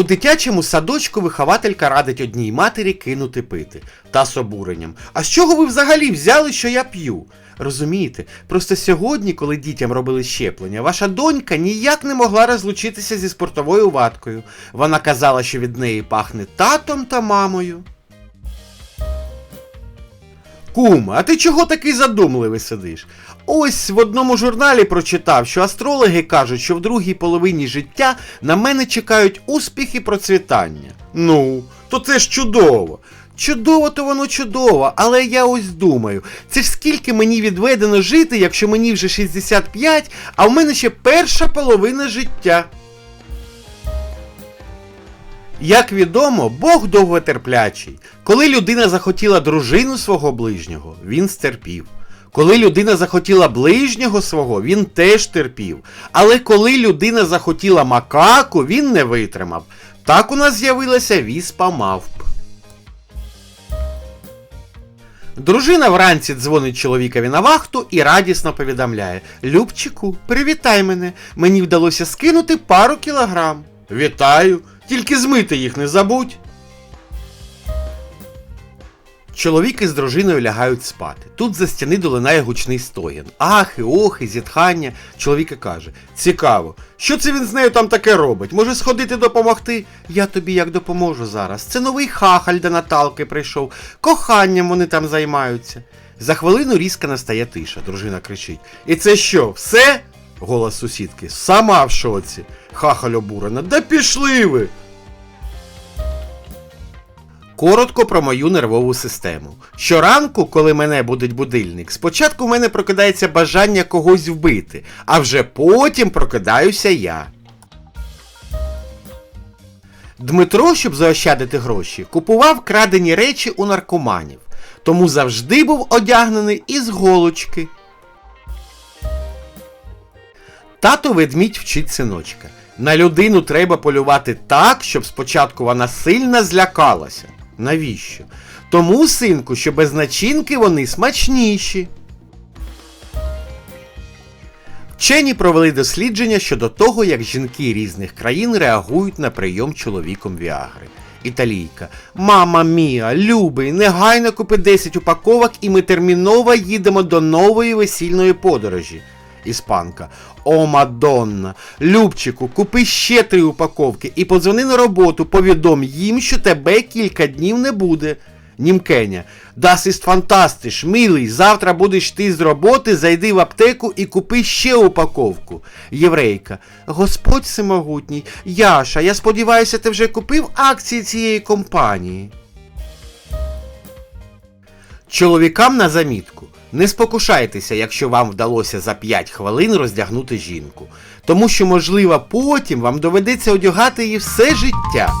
У дитячому садочку вихователька радить одній матері кинути пити. Та з обуренням. А з чого ви взагалі взяли, що я п'ю? Розумієте, просто сьогодні, коли дітям робили щеплення, ваша донька ніяк не могла розлучитися зі спортовою ваткою. Вона казала, що від неї пахне татом та мамою. Кума, а ти чого такий задумливий сидиш? Ось в одному журналі прочитав, що астрологи кажуть, що в другій половині життя на мене чекають успіх і процвітання. Ну, то це ж чудово. Чудово, то воно чудово, але я ось думаю, це ж скільки мені відведено жити, якщо мені вже 65, а в мене ще перша половина життя. Як відомо, Бог довготерплячий. Коли людина захотіла дружину свого ближнього, він стерпів. Коли людина захотіла ближнього свого, він теж терпів. Але коли людина захотіла макаку, він не витримав. Так у нас з'явилася віспа мавп. Дружина вранці дзвонить чоловікові на вахту і радісно повідомляє: Любчику, привітай мене. Мені вдалося скинути пару кілограм. Вітаю, тільки змити їх не забудь. Чоловік із дружиною лягають спати. Тут за стіни долинає гучний стогін. Ахи, охи, зітхання. Чоловік каже: Цікаво, що це він з нею там таке робить? Може сходити допомогти? Я тобі як допоможу зараз. Це новий хахаль до Наталки прийшов. Коханням вони там займаються. За хвилину різко настає тиша. Дружина кричить: І це що, все? Голос сусідки. Сама в шоці. Хахаль обурена. Да пішли ви! Коротко про мою нервову систему. Щоранку, коли мене будить будильник, спочатку в мене прокидається бажання когось вбити, а вже потім прокидаюся я. Дмитро, щоб заощадити гроші, купував крадені речі у наркоманів, тому завжди був одягнений із голочки. Тато ведмідь вчить синочка. На людину треба полювати так, щоб спочатку вона сильно злякалася. Навіщо? Тому, синку, що без начинки вони смачніші. Вчені провели дослідження щодо того, як жінки різних країн реагують на прийом чоловіком Віагри. Італійка. Мама мія, любий, негайно купи 10 упаковок і ми терміново їдемо до нової весільної подорожі. Іспанка. О, Мадонна, Любчику, купи ще три упаковки і подзвони на роботу, повідом їм, що тебе кілька днів не буде. Німкеня. Das ist fantastisch, милий, завтра будеш ти з роботи, зайди в аптеку і купи ще упаковку. Єврейка. Господь всемогутній, Яша, я сподіваюся, ти вже купив акції цієї компанії. Чоловікам на замітку. Не спокушайтеся, якщо вам вдалося за 5 хвилин роздягнути жінку, тому що, можливо, потім вам доведеться одягати її все життя.